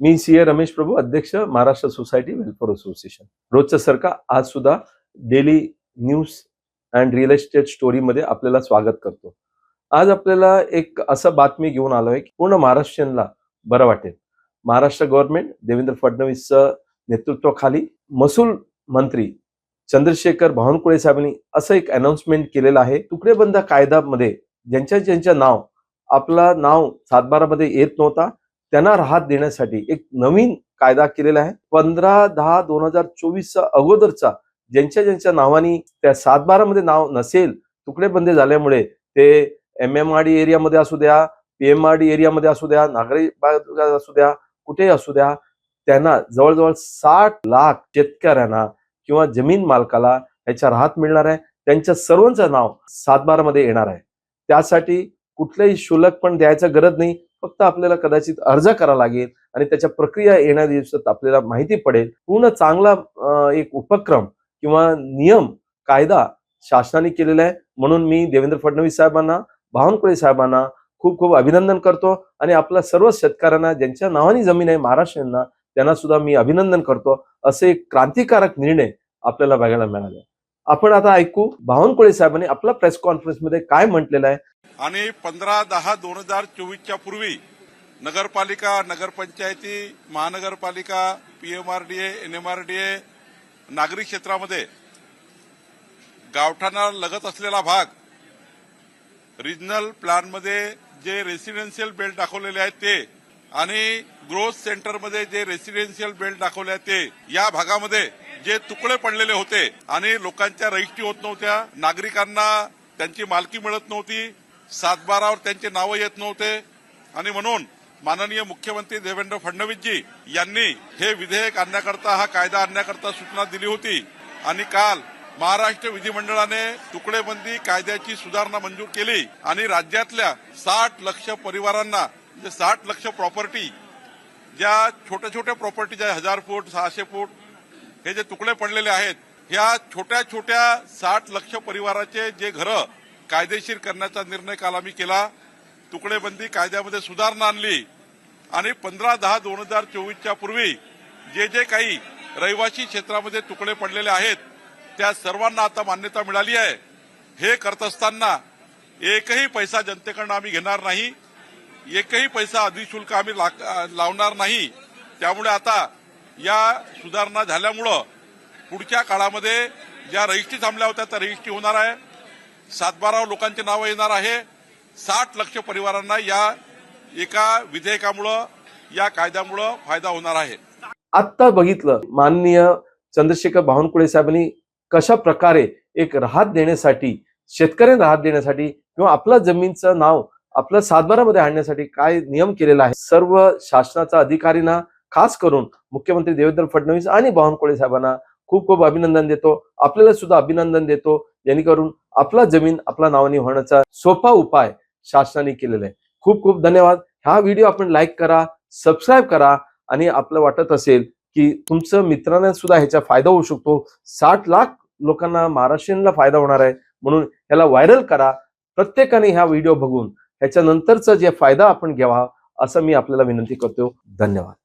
मी C ए रमेश प्रभू अध्यक्ष Maharashtra society welfare association. रोजचं सरका आज सुद्धा daily news and real estate स्टोरीमध्ये आपल्याला स्वागत करतो. आज आपल्याला एक असं बातमी घेऊन आलोय की पूर्ण महाराष्ट्रीयनला बरं वाटेल. महाराष्ट्र गव्हर्नमेंट देवेंद्र फडणवीसचं नेतृत्वाखाली महसूल मंत्री चंद्रशेखर बावनकुळे साहेबांनी असं एक अनाउन्समेंट केलेलं आहे. तुकडेबंद कायदामध्ये ज्यांच्या ज्यांच्या नाव आपला नाव सातबारामध्ये येत नव्हता त्यांना राहत देण्यासाठी एक नवीन कायदा केलेला आहे. पंधरा दहा दोन हजार चोवीसचा अगोदरचा ज्यांच्या ज्यांच्या नावानी त्या सातबारामध्ये नाव नसेल तुकडेबंदी झाल्यामुळे ते एम एम आर डी एरियामध्ये असू द्या पी एम आर डी एरियामध्ये असू द्या नागरी भागात असू द्या कुठेही असू द्या त्यांना जवळजवळ साठ लाख शेतकऱ्यांना किंवा जमीन मालकाला याच्या राहत मिळणार आहे. त्यांच्या सर्वांचं नाव सातबारामध्ये येणार आहे. त्यासाठी कुठलंही शुल्क पण द्यायचं गरज नाही. फक्त आपल्याला कदाचित अर्ज करा लागेल आणि त्याच्या प्रक्रिया येण्या दिवसात आपल्याला माहिती पडेल. पूर्ण चांगला एक उपक्रम किंवा नियम कायदा शासनाने केलेला आहे. म्हणून मी देवेंद्र फडणवीस साहेबांना बावनकुळे साहेबांना खूप खूप अभिनंदन करतो आणि आपल्या सर्व शेतकऱ्यांना ज्यांच्या नावाने जमीन आहे महाराष्ट्रांना त्यांना सुद्धा मी अभिनंदन करतो. असे एक क्रांतिकारक निर्णय आपल्याला बघायला मिळाले. आपण आता ऐकू बावनकुळे साहेबांनी आपला प्रेस कॉन्फरन्समध्ये काय म्हटलेलं आहे? आणि पंधरा दहा दोन हजार चोवीसच्या पूर्वी नगरपालिका नगरपंचायती महानगरपालिका पीएमआरडीए एनएमआरडीए नागरी क्षेत्रामध्ये गावठाणा लगत असलेला भाग रिजनल प्लॅनमध्ये जे रेसिडेन्शियल बेल्ट दाखवलेले आहेत ते आणि ग्रोथ सेंटरमध्ये जे रेसिडेन्शियल बेल्ट दाखवले आहेत ते या भागामध्ये जे तुकडे पडलेले होते आणि लोकांच्या रजिस्ट्री होत नव्हत्या नागरिकांना त्यांची मालकी मिळत नव्हती सातबारावर त्यांचे नावं येत नव्हते. आणि म्हणून माननीय मुख्यमंत्री देवेंद्र फडणवीसजी यांनी हे विधेयक आणण्याकरता हा कायदा आणण्याकरता सूचना दिली होती. आणि काल महाराष्ट्र विधिमंडळाने तुकडेबंदी कायद्याची सुधारणा मंजूर केली आणि राज्यातल्या साठ लक्ष परिवारांना म्हणजे साठ लक्ष प्रॉपर्टी ज्या छोट्या छोट्या प्रॉपर्टी ज्या हजार फूट सहाशे फूट हे जे तुकडे पडलेले आहेत ह्या छोट्या छोट्या साठ लक्ष परिवाराचे जे घरं कायदेशीर करण्याचा निर्णय काल आम्ही केला तुकडेबंदी कायद्यामध्ये सुधारणा आणली आणि पंधरा दहा दोन हजार चोवीसच्या पूर्वी जे जे काही रहिवासी क्षेत्रामध्ये तुकडे पडलेले आहेत त्या सर्वांना आता मान्यता मिळाली आहे. हे करत असताना एकही पैसा जनतेकडनं आम्ही घेणार नाही. एकही पैसा अधिशुल्क आम्ही लावणार नाही. त्यामुळे आता या सुधारणा झाल्यामुळं पुढच्या काळामध्ये ज्या रजिस्ट्री थांबल्या होत्या त्या रजिस्ट्री होणार आहे. सातबारा लोकांची नावं येणार आहे. साठ लक्ष परिवारांना या एका विधेयकामुळं या कायद्यामुळं फायदा होणार आहे. आत्ता बघितलं माननीय चंद्रशेखर बावनकुळे साहेबांनी कशा प्रकारे एक राहत देण्यासाठी शेतकऱ्यांना राहत देण्यासाठी किंवा आपल्या जमीनचं नाव आपलं सातबारामध्ये आणण्यासाठी काय नियम केलेला आहे? सर्व शासनाचा अधिकारींना खास करून मुख्यमंत्री देवेंद्र फडणवीस आणि बावनकुळे साहेबांना खूप खूप अभिनंदन देतो. आपल्याला सुद्धा अभिनंदन देतो. जेणेकरून आपला जमीन आपल्या नावाने होण्याचा सोपा उपाय शासनाने केलेला आहे. खूप खूप धन्यवाद. हा व्हिडिओ आपण लाईक करा सबस्क्राईब करा आणि आपलं वाटत असेल की तुमचं मित्रांना सुद्धा ह्याचा फायदा होऊ शकतो. साठ लाख लोकांना महाराष्ट्रीयनला फायदा होणार आहे. म्हणून ह्याला व्हायरल करा. प्रत्येकाने ह्या व्हिडिओ बघून ह्याच्यानंतरचा जे फायदा आपण घ्यावा असं मी आपल्याला विनंती करतो. धन्यवाद.